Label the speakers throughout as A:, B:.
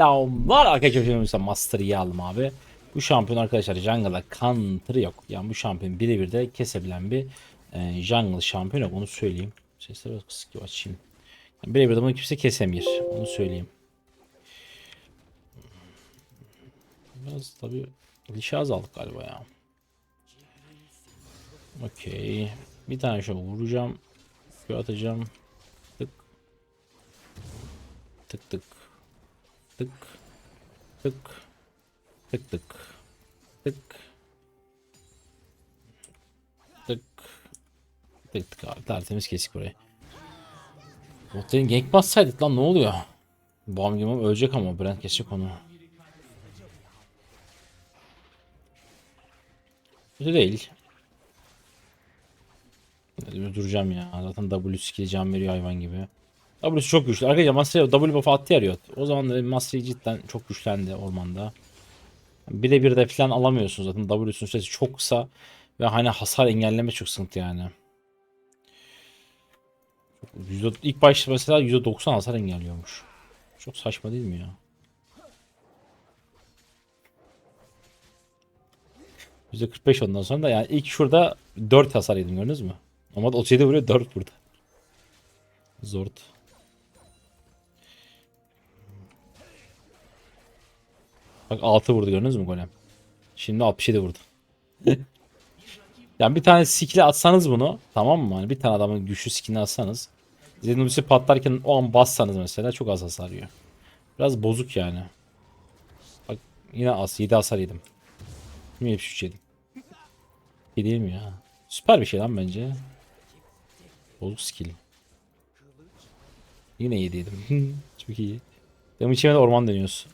A: Selamlar arkadaşlar. Master'ı aldım abi. Bu şampiyon arkadaşlar jungle'da counter yok. Yani bu şampiyon birebir de kesebilen bir e, jungle şampiyon yok. Onu söyleyeyim. Sesleri biraz kısık gibi açayım. Yani birebir de bunu kimse kesemiyor. Onu söyleyeyim. Biraz tabi ilişi az aldık galiba ya. Okey. Bir tane şöyle vuracağım. Şöyle atacağım. Tık. Tık tık. Tık. Tık. Tık tık. Tık. Tık. Tık tık abi. Tertemiz kesik burayı. Botların gank bassaydık lan ne oluyor? Bam gibi ölecek ama Brent kesecek onu. Kötü değil. Duracağım ya. Zaten W skill can veriyor hayvan gibi. W'su çok güçlü. Arkadaşlar Master W buff attı yarıyor. O zaman da Master cidden çok güçlendi ormanda. Birebir de falan alamıyorsunuz zaten. W'sunun süresi çok kısa. Ve hani hasar engelleme çok sıkıntı yani. %, ilk başta mesela %90 hasar engelliyormuş. Çok saçma değil mi ya? %45 ondan sonra da yani ilk şurada 4 hasar yedim gördünüz mü? Ama 37 vuruyor 4 burada. Zord. Bak 6 vurdu gördünüz mü golem? Şimdi 67 vurdu. yani bir tane skill'e atsanız bunu tamam mı? Hani bir tane adamın güçlü skill'ini atsanız. Zenobis'i patlarken o an bassanız mesela çok az hasar yiyor. Biraz bozuk yani. Bak yine az 7 hasar yedim. Yine 73 yedim. İyi değil mi ya? Süper bir şey lan bence. Bozuk skill. Yine 7 yedim. çok iyi. Benim içime de orman dönüyoruz.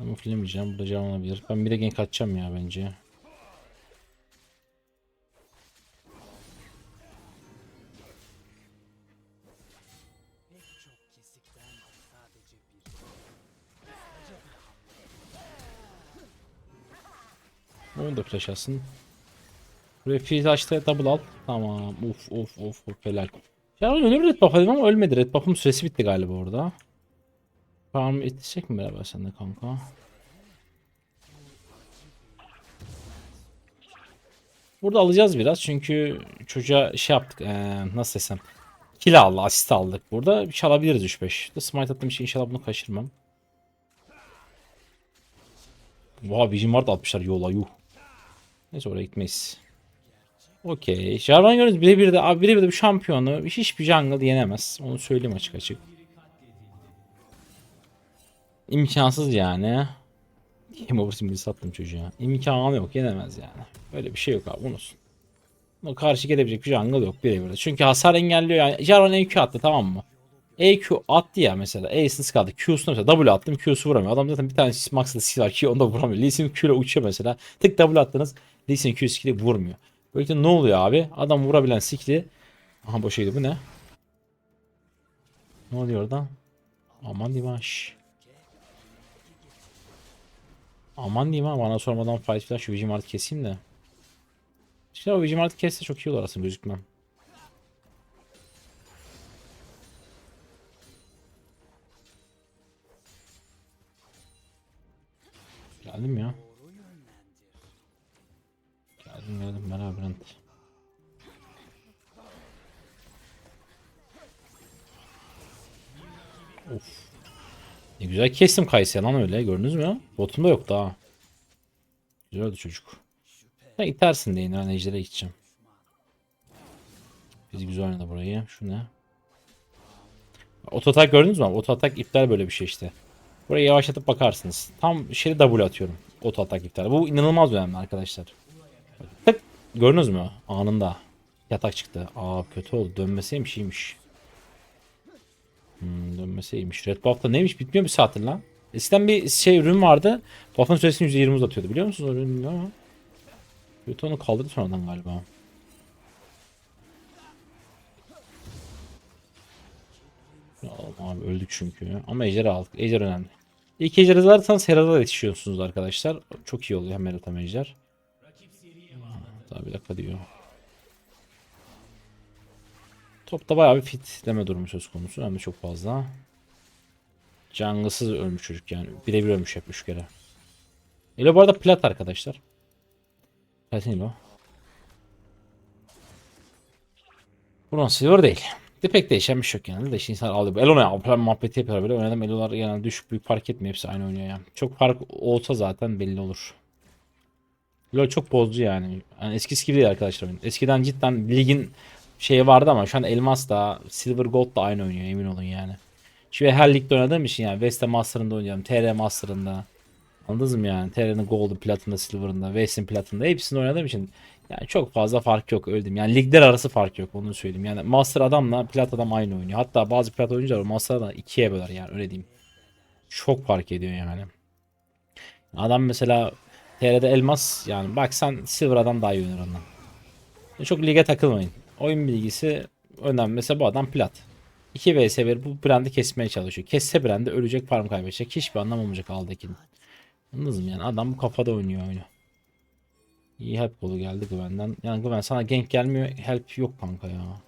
A: Ama filmleyeceğim. Burada can olabilir. Ben bir de gank atacağım ya bence. Onu da flash atsın. Buraya açtı double al. Tamam. Uf uf uf uf helal. Ya ölür red buff ama ölmedi. Red buff'ın süresi bitti galiba orada. Farm itecek mi beraber sen de kanka? Burada alacağız biraz çünkü çocuğa şey yaptık ee, nasıl desem kill aldı asist aldık burada. Bir şey alabiliriz 3-5 da smite attığım için inşallah bunu kaçırmam. Vay Vision Ward atmışlar yola yuh. Neyse oraya gitmeyiz. Okey. Jarvan görüyoruz birebir de abi birebir de bu şampiyonu. Hiçbir jungle yenemez. Onu söyleyeyim açık açık İmkansız yani Game over simgesi sattım çocuğa. İmkanı yok yenemez yani. Öyle bir şey yok abi unutsun. Buna karşı gelebilecek bir jungle yok birebir. Çünkü hasar engelliyor yani. Jarvan EQ attı tamam mı? EQ attı ya mesela. E'siniz kaldı. Q'sunu mesela W attım Q'su vuramıyor. Adam zaten bir tane max'da skill var ki onu da vuramıyor. Lee Sin Q ile uçuyor mesela. Tık W attınız. Lee Sin Q skill'i vurmuyor. Böylelikle ne oluyor abi? Adam vurabilen skill'i Aha boşaydı bu ne? Ne oluyor orada? Aman dimaş. Aman diyeyim ha bana sormadan fight falan şu Vigim artık keseyim de. İşte o Vigim artık kesse çok iyi olur aslında gözükmem. Geldim ya. Ne güzel kestim Kayse'yi lan öyle gördünüz mü? Botumda yok daha. Güzel oldu çocuk. Ha itersin de yine ben ejdere gideceğim. Biz güzel oynadı burayı. Şu ne? Oto atak gördünüz mü? Oto atak iptal böyle bir şey işte. Burayı yavaşlatıp bakarsınız. Tam şeyde W atıyorum. Oto atak iptal. Bu inanılmaz önemli arkadaşlar. Tık. Gördünüz mü? Anında. Yatak çıktı. Aa kötü oldu. Dönmeseymiş iyiymiş. Dönmesi iyiymiş. Red buff da neymiş? Bitmiyor bir saattir lan. Eskiden bir şey ürün vardı. Buff'ın süresini %20 uzatıyordu. Biliyor musunuz o ürünü ama? Kötü onu kaldırdı sonradan galiba. Ya abi öldük çünkü. Ama ejder aldık. Ejder önemli. İlk ejderi alırsanız Herald'a yetişiyorsunuz arkadaşlar. Çok iyi oluyor hem Herald hem ejder. Daha bir dakika diyor. Topta bayağı bir fit deme durumu söz konusu. Hem de çok fazla. Jungle'sız ölmüş çocuk yani. Birebir ölmüş hep 3 kere. Elo bu arada plat arkadaşlar. Platin Elo. Bronze Silver değil. De pek değişen bir şey yok yani. De işte insan alıyor. Elo ne ya? Muhabbeti yapıyorlar böyle. Oynadım Elo'lar genelde düşük büyük fark etmiyor. Hepsi aynı oynuyor yani. Çok fark olsa zaten belli olur. LoL çok bozdu yani. yani eskisi gibi değil arkadaşlar. Eskiden cidden ligin şeyi vardı ama şu an Elmas da Silver Gold da aynı oynuyor emin olun yani. Çünkü her ligde oynadığım için yani West'e Master'ında oynuyorum. TR Master'ında. Anladınız mı yani? TR'nin Gold'u, Platin'da, Silver'ında, West'in Platin'da hepsini oynadığım için yani çok fazla fark yok öldüm. Yani ligler arası fark yok onu söyleyeyim. Yani Master adamla Plat adam aynı oynuyor. Hatta bazı Plat oyuncular Master adamı ikiye böler yani öyle diyeyim. Çok fark ediyor yani. Adam mesela TR'de elmas yani bak sen Silver'dan daha iyi oynar ondan. Çok lige takılmayın. Oyun bilgisi önemli. Mesela bu adam plat. 2 vs 1 bu brandi kesmeye çalışıyor. Kesse brandi ölecek farm kaybedecek. Hiçbir anlam olmayacak aldakinin. Anladınız mı yani? Adam bu kafada oynuyor oyunu. İyi help kolu geldi Gwen'den. Yani Gwen sana gank gelmiyor. Help yok kanka ya.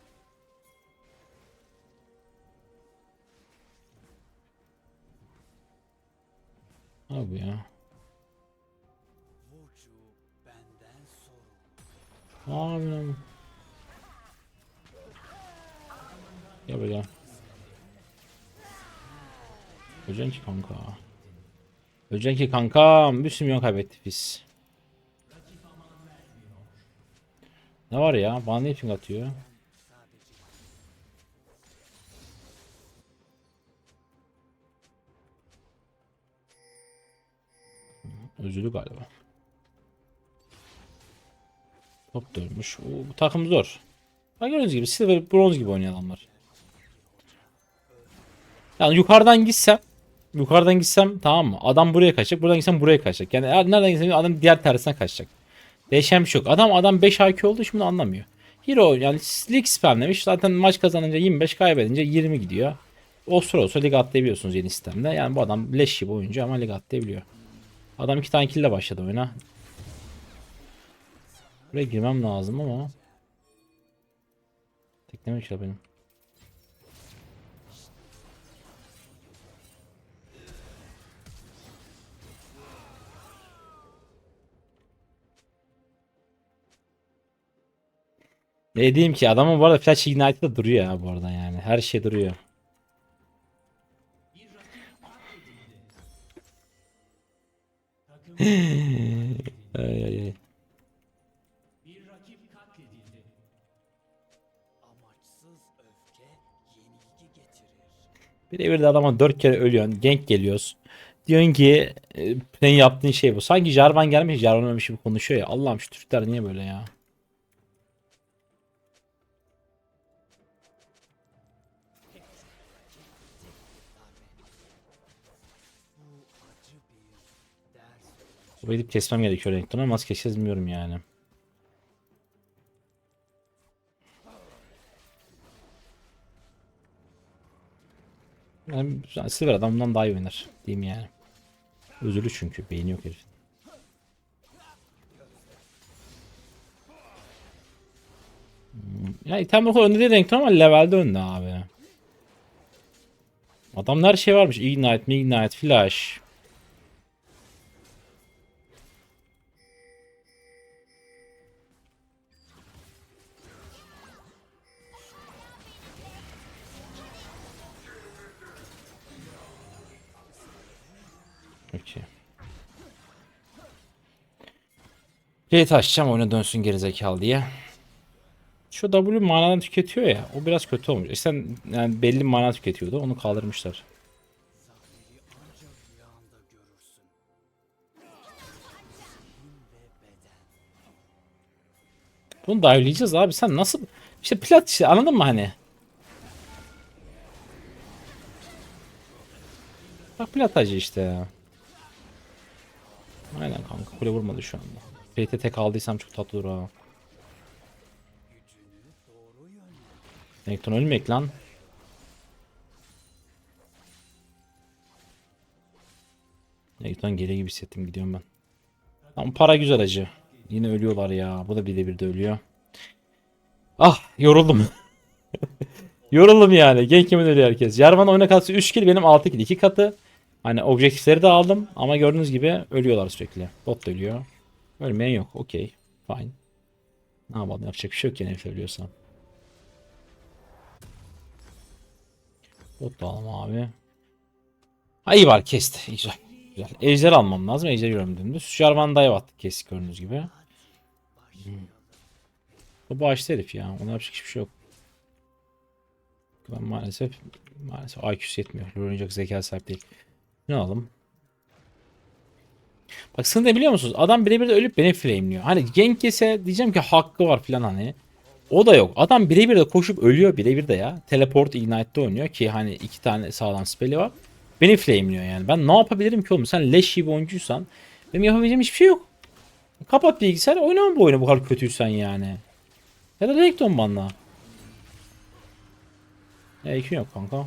A: Abi ya. Abi lan. Gel buraya. Öleceksin ki kanka. Öleceksin ki kanka. Bir sürü milyon kaybettik biz. Ne var ya? Bana ne ping atıyor? Özürlü galiba. Top dönmüş. Oo, bu takım zor. Bak gördüğünüz gibi silver bronz gibi oynayan adamlar. Yani yukarıdan gitsem yukarıdan gitsem tamam mı? Adam buraya kaçacak. Buradan gitsem buraya kaçacak. Yani nereden gitsem adam diğer tersine kaçacak. Değişen bir şey yok. Adam adam 5 IQ için bunu anlamıyor. Hero yani lig spamlemiş. Zaten maç kazanınca 25 kaybedince 20 gidiyor. O sıra olsa lig atlayabiliyorsunuz yeni sistemde. Yani bu adam leş gibi oyuncu ama lig atlayabiliyor. Adam iki tane kill ile başladı oyuna. Buraya girmem lazım ama. Tekleme benim. Ne diyeyim ki adamın bu arada Flash Ignite'da duruyor ya bu arada yani. Her şey duruyor. ay ay ay. Bir evde adama 4 kere ölüyorsun. Gank geliyoruz. Diyorsun ki e, senin yaptığın şey bu. Sanki Jarvan gelmiş Jarvan ölmüş gibi konuşuyor ya. Allah'ım şu Türkler niye böyle ya? Burayı gidip kesmem gerekiyor Renekton'a ama nasıl keseceğiz bilmiyorum yani. Yani Silver adam bundan daha iyi oynar diyeyim yani. Özürlü çünkü beyni yok herifin. Hmm, Ya item yok önde değil Renekton ama levelde önde abi. Adamlar şey varmış. Ignite, Ignite, Flash. Plate açacağım oyuna dönsün gerizekalı diye. Şu W manadan tüketiyor ya. O biraz kötü olmuş. İşte yani belli mana tüketiyordu. Onu kaldırmışlar. Bunu dive'layacağız abi. Sen nasıl... İşte plat işte anladın mı hani? Bak plat acı işte ya. Aynen kanka kule vurmadı şu anda. Fate'e tek aldıysam çok tatlı olur ha. Nekton ölmek lan. Nekton geri gibi hissettim gidiyorum ben. Ama para güzel acı. Yine ölüyorlar ya. Bu da bir de ölüyor. Ah yoruldum. yoruldum yani. Genk yemin ölüyor herkes. Jarvan oyuna kalsa 3 kill benim 6 kill 2 katı. Hani objektifleri de aldım ama gördüğünüz gibi ölüyorlar sürekli. Bot da ölüyor. Ölmeyen yok. Okey. Fine. Ne yapalım yapacak bir şey yok yani herif ölüyorsa. Bot abi. Ha iyi var kesti. Güzel. Güzel. Ejder almam lazım. Ejder yiyorum dümdüz. Jarvan dive attık kesik gördüğünüz gibi. Hmm. Bu bağışlı herif ya. Ona yapacak hiçbir şey yok. Ben maalesef maalesef IQ'su yetmiyor. Oynayacak zeka sahip değil. Ne alalım? Bak sıkıntı biliyor musunuz? Adam birebir de ölüp beni flame'liyor. Hani gank yese diyeceğim ki hakkı var falan hani. O da yok. Adam birebir de koşup ölüyor birebir de ya. Teleport Ignite'de oynuyor ki hani iki tane sağlam spell'i var. Beni flame'liyor yani. Ben ne yapabilirim ki oğlum? Sen leş gibi oyuncuysan benim yapabileceğim hiçbir şey yok. Kapat bilgisayarı oynama bu oyunu bu kadar kötüysen yani. Ya da Renekton banla. Ya yok kanka.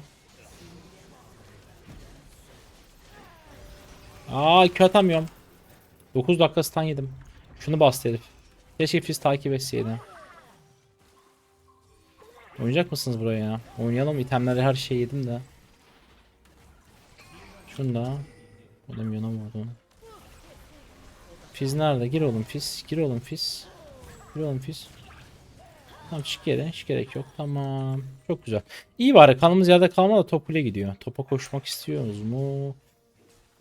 A: Aa iki atamıyorum. 9 dakika stun yedim. Şunu bastı herif. Keşke Fizz takip etseydi. Oynayacak mısınız buraya ya? Oynayalım itemleri her şeyi yedim de. Şunu da. Oğlum yana vurdu. Fizz nerede? Gir oğlum Fizz. Gir oğlum Fizz. Gir oğlum Fizz. Tamam çık yere. Hiç gerek yok. Tamam. Çok güzel. İyi bari kanımız yerde kalmadı top gidiyor. Topa koşmak istiyoruz mu?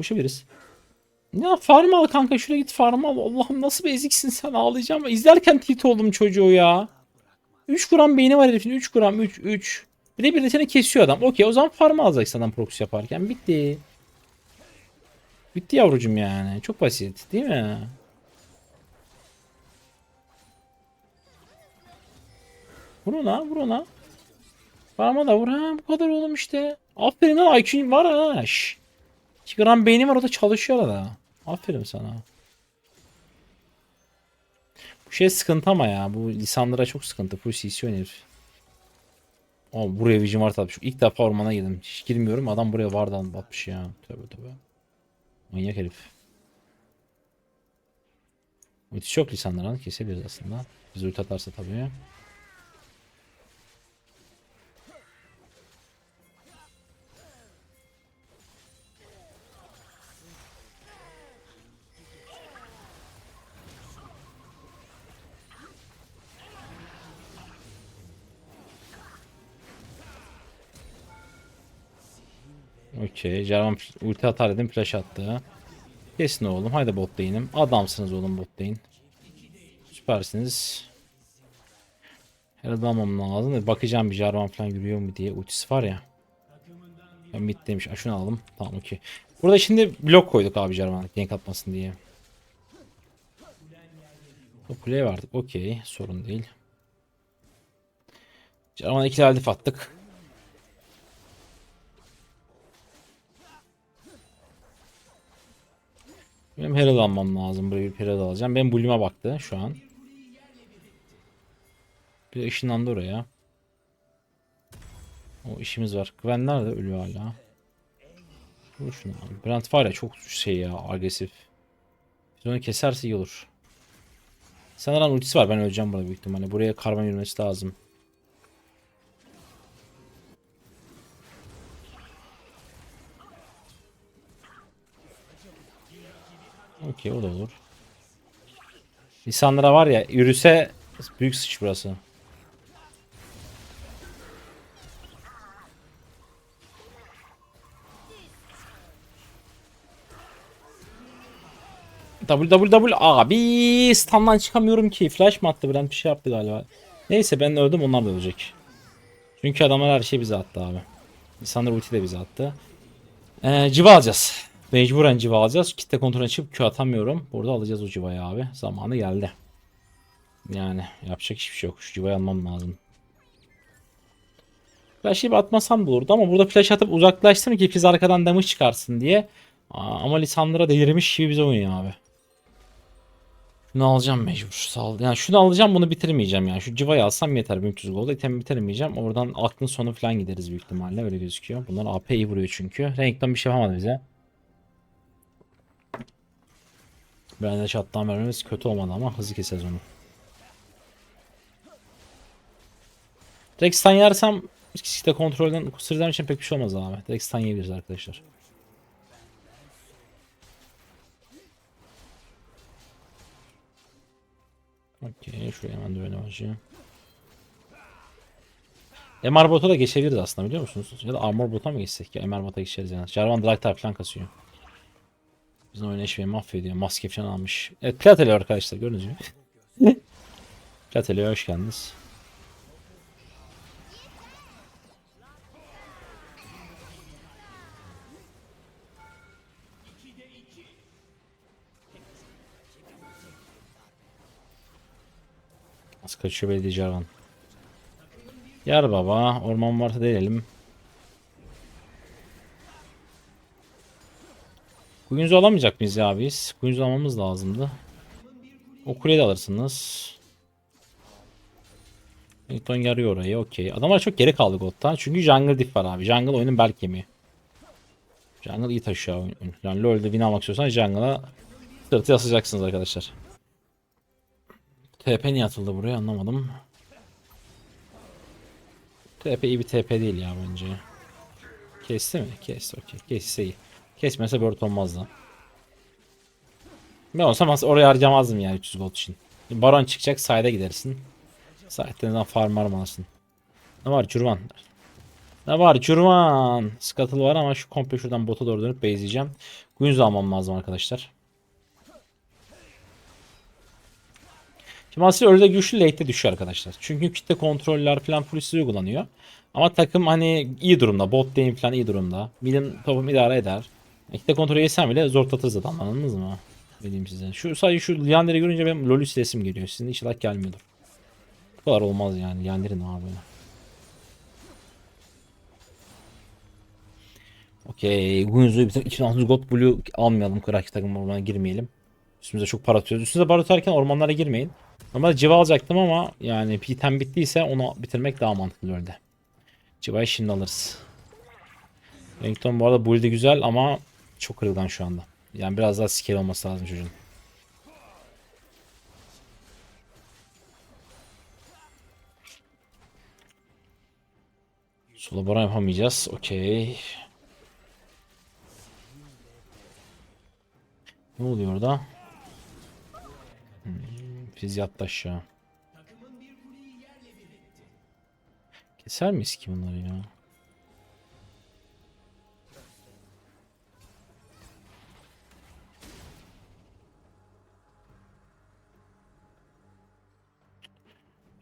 A: Koşabiliriz. Ya farm al kanka şuraya git farm al. Allah'ım nasıl bir sen ağlayacağım. İzlerken tilt oldum çocuğu ya. 3 gram beyni var herifin 3 gram 3 3. Bir de bir de seni kesiyor adam. Okey o zaman farm alacaksın adam proxy yaparken. Bitti. Bitti yavrucum yani. Çok basit değil mi? Vur ona vur ona. Farm'a da vur ha bu kadar oğlum işte. Aferin lan IQ'un var ha. Şş. 2 gram beyni var o da çalışıyor da. Aferin sana. Bu şey sıkıntı ama ya. Bu lisanlara çok sıkıntı. Full CC oynar. Ama buraya Vision var atmış. İlk defa ormana girdim. Hiç girmiyorum. Adam buraya vardan batmış ya. Tövbe tövbe. Manyak herif. Ultisi çok lisanların. Keseriyoruz aslında. Biz ulti atarsa tabii. Okey. Jarvan ulti atar dedim flash attı. Kesin oğlum. Haydi bot lane'im. Adamsınız oğlum bot lane. Süpersiniz. Herhalde almam lazım bakacağım bir Jarvan falan yürüyor mu diye. Ultisi var ya. Ben mid demiş. Ha, şunu alalım. Tamam okey. Burada şimdi blok koyduk abi Jarvan'a gank atmasın diye. O kuleye verdik. Okey. Sorun değil. Jarvan'a iki halif attık. Benim Herald almam lazım. Buraya bir Herald alacağım. Ben Bloom'a baktı şu an. Bir ışınlandı oraya. O işimiz var. Gwen nerede? Ölüyor hala. Vur şunu abi. Brand var ya çok şey ya agresif. Biz onu keserse iyi olur. Sanırım ultisi var. Ben öleceğim burada büyük ihtimalle. Buraya karma yürümesi lazım. Okey o da olur. İnsanlara var ya yürüse büyük sıç burası. WWW abi standdan çıkamıyorum ki. Flash mı attı Brent bir şey yaptı galiba. Neyse ben öldüm onlar da ölecek. Çünkü adamlar her şeyi bize attı abi. İnsanlar ulti de bize attı. Ee, civa alacağız. Mecburen civa alacağız. Kitle kontrolüne çıkıp Q atamıyorum. Burada alacağız o civayı abi. Zamanı geldi. Yani yapacak hiçbir şey yok. Şu civayı almam lazım. Flash'ı bir atmasam da olurdu ama burada flash atıp uzaklaştım ki Fizz arkadan damage çıkarsın diye. Aa, ama Lisandra delirmiş gibi bize oynuyor abi. Şunu alacağım mecbur. Sağ ol. Yani şunu alacağım bunu bitirmeyeceğim yani. Şu civayı alsam yeter 1300 gold. İtemi bitirmeyeceğim. Oradan aklın sonu falan gideriz büyük ihtimalle. Öyle gözüküyor. Bunlar AP iyi vuruyor çünkü. Renkten bir şey yapamadı bize. Bence çattan vermemiz kötü olmadı ama hızlı keseriz onu. Direkt stun yersem işte kontrolden kusurdam için pek bir şey olmaz abi. Direkt stun yiyebiliriz arkadaşlar. Okey şuraya hemen dönelim acı. MR bota da geçebiliriz aslında biliyor musunuz? Ya da armor bota mı geçsek ya? MR bota geçeriz yani. Jarvan drag type falan kasıyor. Bizim oynayışmayı mahvediyor. Maske falan almış. Evet Plateli arkadaşlar gördünüz mü? Plateli'ye hoş geldiniz. Az kaçıyor belediye Jarvan. Yar baba. Orman varsa deneyelim. Kuyunzu alamayacak mıyız ya biz? Kuyunzu almamız lazımdı. O kuleyi de alırsınız. Newton yarıyor orayı okey. Adamlar çok geri kaldı God'dan. Çünkü jungle diff var abi. Jungle oyunun bel kemiği. Jungle iyi taşıyor oyun. Yani LoL'de win almak istiyorsan jungle'a sırtı yasacaksınız arkadaşlar. TP niye atıldı buraya anlamadım. TP iyi bir TP değil ya bence. Kesti mi? Kesti okey. Kesse iyi. Kesmese Bird olmaz da. Ben olsam aslında oraya harcamazdım yani 300 gold için. Baron çıkacak side'a gidersin. Side'den farm armalısın. Ne var Curvan? Ne var Curvan? Scuttle var ama şu komple şuradan bota doğru dönüp base'leyeceğim. Guinsoo almam lazım arkadaşlar. Şimdi aslında öyle güçlü late'de düşüyor arkadaşlar. Çünkü kitle kontroller falan full uygulanıyor. Ama takım hani iyi durumda. Bot lane falan iyi durumda. Mid'in topum idare eder. E, Kitle kontrolü yesem bile zor tatırız adam anladınız mı? Dediğim size. Şu sadece şu Liander'i görünce benim LoL istesim geliyor. Sizin inşallah gelmiyordur. Bu kadar olmaz yani. Liander'in abi. Okey. Guinsoo'yu bitir. 2600 gold blue almayalım. Kırak takım ormana girmeyelim. Üstümüze çok para atıyoruz. Üstünüze para atarken ormanlara girmeyin. Normalde civa alacaktım ama yani pitem bittiyse onu bitirmek daha mantıklı öyle. Civa'yı şimdi alırız. Renekton bu arada build'i güzel ama çok kırılgan şu anda. Yani biraz daha skill olması lazım çocuğun. Solo baron yapamayacağız. Okey. Ne oluyor orada? Hmm, Fiz yattı aşağı. Keser miyiz ki bunları ya?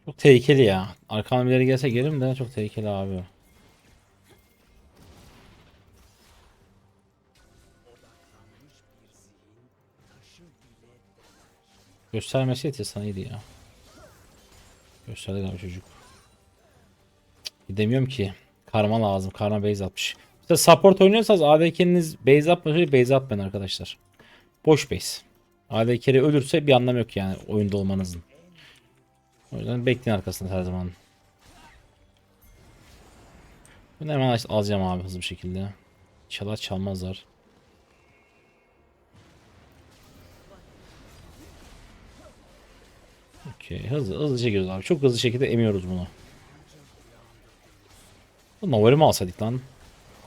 A: Çok tehlikeli ya. Arkamdan birileri gelse gelirim de çok tehlikeli abi. Göstermesi yetirsen iyiydi ya. Gösterdi galiba çocuk. Gidemiyorum ki. Karma lazım. Karma base atmış. İşte support oynuyorsanız ADK'niz base atmasa base atmayın arkadaşlar. Boş base. AD carry ölürse bir anlam yok yani oyunda olmanızın. O yüzden bekleyin arkasında her zaman. Bunu hemen al- alacağım abi hızlı bir şekilde. İnşallah çalmazlar. Okey hızlı hızlı çekiyoruz abi. Çok hızlı şekilde emiyoruz bunu. Bu Novel'i mi alsaydık lan?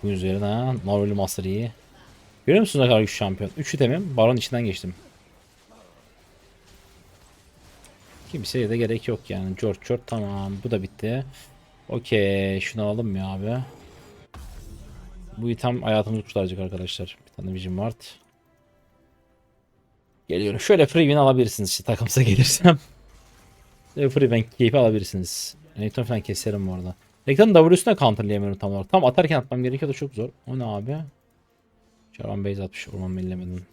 A: Bu üzerine. Novel'i Master iyi. Görüyor musunuz ne kadar güçlü şampiyon? 3 itemim. Baron içinden geçtim. Kimseye de gerek yok yani. George George tamam. Bu da bitti. Okey. Şunu alalım ya abi. Bu item hayatımızı kurtaracak arkadaşlar. Bir tane Vision Ward. Geliyorum. Şöyle free win alabilirsiniz işte takımsa gelirsem. Free win keyfi alabilirsiniz. Elektron falan keserim bu arada. Elektronun W'süne counterlayamıyorum tam olarak. Tam atarken atmam gerekiyor da çok zor. O ne abi? Şarvan base atmış. Orman bellemedim.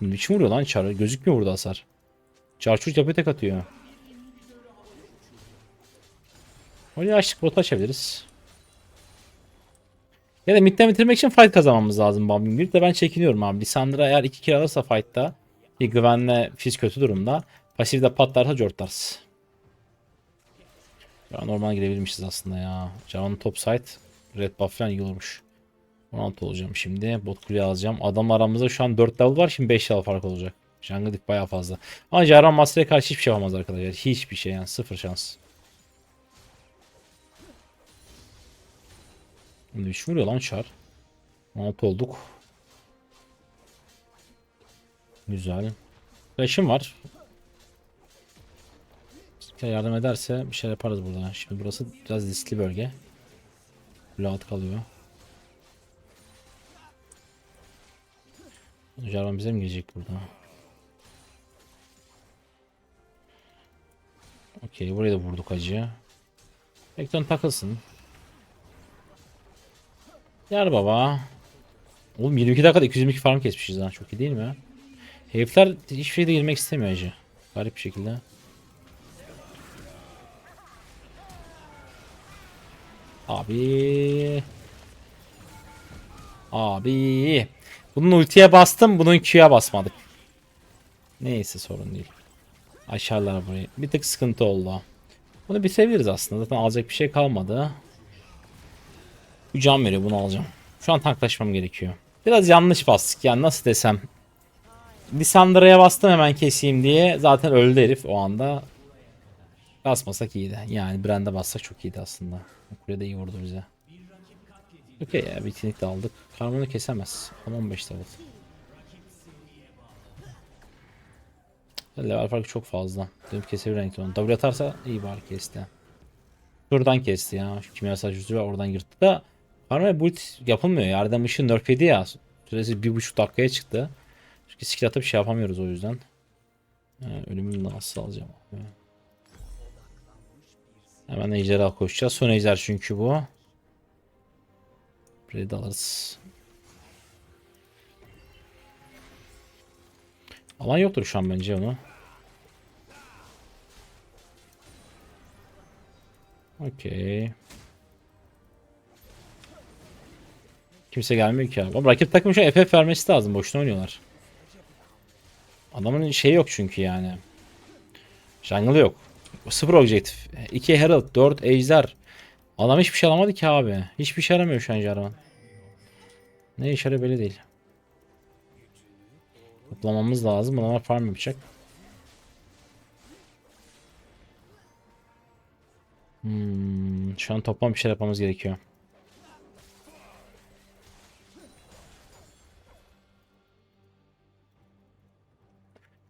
A: Ne biçim vuruyor lan Char? Gözükmüyor burada hasar. Çarçur yapıyor tek atıyor. Oraya açtık bot açabiliriz. Ya da midden bitirmek için fight kazanmamız lazım Bombing bir de ben çekiniyorum abi. Lissandra eğer 2 kill alırsa fight'ta bir güvenle fiz kötü durumda. Pasifde patlarsa jortlarız. Ya normal gidebilmişiz aslında ya. Javan'ın top side red buff falan iyi olmuş. 16 olacağım şimdi. Bot kuleyi alacağım. Adam aramızda şu an 4 level var. Şimdi 5 level fark olacak. Jungle dip bayağı fazla. Ama Jarvan Master'e karşı hiçbir şey yapamaz arkadaşlar. Hiçbir şey yani. Sıfır şans. Ne iş vuruyor lan Char? 16 olduk. Güzel. Flash'ım var. Bizimkiler yardım ederse bir şey yaparız burada. Şimdi burası biraz riskli bölge. Alt kalıyor. Jarvan bize mi gelecek burada? Okey buraya da vurduk acı. Ekton takılsın. Yar baba. Oğlum 22 dakikada 222 farm kesmişiz ha. Çok iyi değil mi? Herifler hiçbir şeyde girmek istemiyor acı. Garip bir şekilde. Abi. Abi. Bunun ultiye bastım, bunun Q'ya basmadık. Neyse sorun değil. Aşağılara burayı. Bir tık sıkıntı oldu. Bunu bitirebiliriz aslında. Zaten alacak bir şey kalmadı. Bu can veriyor bunu alacağım. Şu an tanklaşmam gerekiyor. Biraz yanlış bastık yani nasıl desem. Lissandra'ya bastım hemen keseyim diye. Zaten öldü herif o anda. Basmasak iyiydi. Yani Brand'e bassak çok iyiydi aslında. Kule de iyi vurdu bize. Okey ya bitkinlik de aldık. Karmanı kesemez. Ama 15 level. Level farkı çok fazla. Dönüp kesebilir renkli onu. W atarsa iyi bari kesti. Şuradan kesti ya. Şu kimyasal yüzü var oradan yırttı da. Karmaya build yapılmıyor ya. Erdem Işın nerfedi ya. Süresi bir buçuk dakikaya çıktı. Çünkü skill atıp şey yapamıyoruz o yüzden. Ee, ölümünü nasıl alacağım. Hemen ejderha koşacağız. Son ejder çünkü bu. Burayı da alırız. Alan yoktur şu an bence onu. Okey. Kimse gelmiyor ki abi. Ama rakip takım şu FF vermesi lazım. Boşuna oynuyorlar. Adamın şeyi yok çünkü yani. Jungle yok. Sıfır objektif. 2 Herald, 4 Ejder. Adam hiçbir şey alamadı ki abi. Hiçbir şey aramıyor şu an Jarvan. Ne işe yarıyor belli değil. Toplamamız lazım. Adamlar farm yapacak. Hmm, şu an toplam bir şey yapmamız gerekiyor.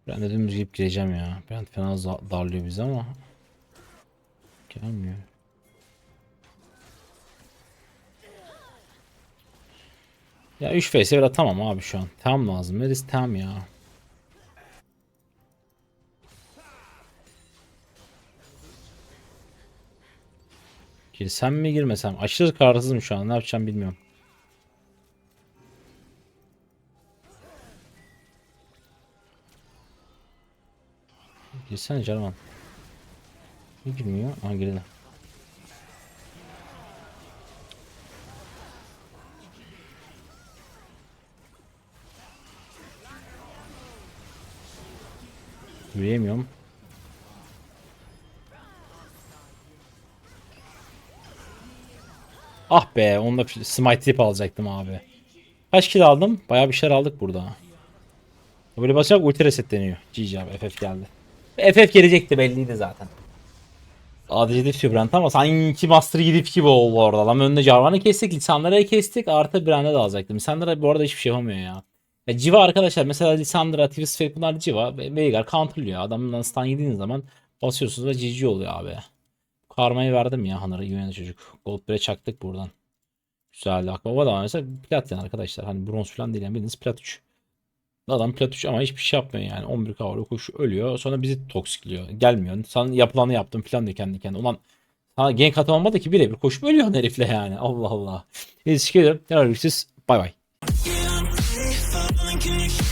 A: Ben de dümdüz gireceğim ya. Ben fena darlıyor bizi ama. Gelmiyor. Ya 3 vs 1 atamam abi şu an. Tam lazım. Neresi tam ya. Girsem mi girmesem? Aşırı kararsızım şu an. Ne yapacağım bilmiyorum. Girsene Jarvan. Niye girmiyor? Aa girdi. Yürüyemiyorum. Ah be, onunla smite tip alacaktım abi. Kaç kill aldım? Bayağı bir şeyler aldık burada. Böyle basacak ulti resetleniyor. GG abi FF geldi. FF gelecekti belliydi zaten. ADC Diff Brand ama sanki Master gidip gibi oldu orada. Adam önünde Jarvan'ı kestik, Lissandra'yı kestik, artı Brand'e de alacaktım. Lissandra bu arada hiçbir şey yapamıyor ya. Ya Civa arkadaşlar mesela Lissandra, Fate bunlar Civa ve Veigar counterlıyor. Adamdan stun yediğiniz zaman basıyorsunuz ve GG oluyor abi. Karmayı verdim ya Hanar'a güvenen çocuk. Gold 1'e çaktık buradan. Güzel Akbaba da mesela plat yani arkadaşlar. Hani bronz falan değil yani bildiğiniz plat 3. Adam plat 3 ama hiçbir şey yapmıyor yani. 11 kavra koş ölüyor. Sonra bizi toksikliyor. Gelmiyor. Sana yapılanı yaptım falan diyor kendi kendine. Ulan sana gank atamadı ki birebir koşup ölüyorsun herifle yani. Allah Allah. İlişki ederim. Terörist. Bay bay.
B: King.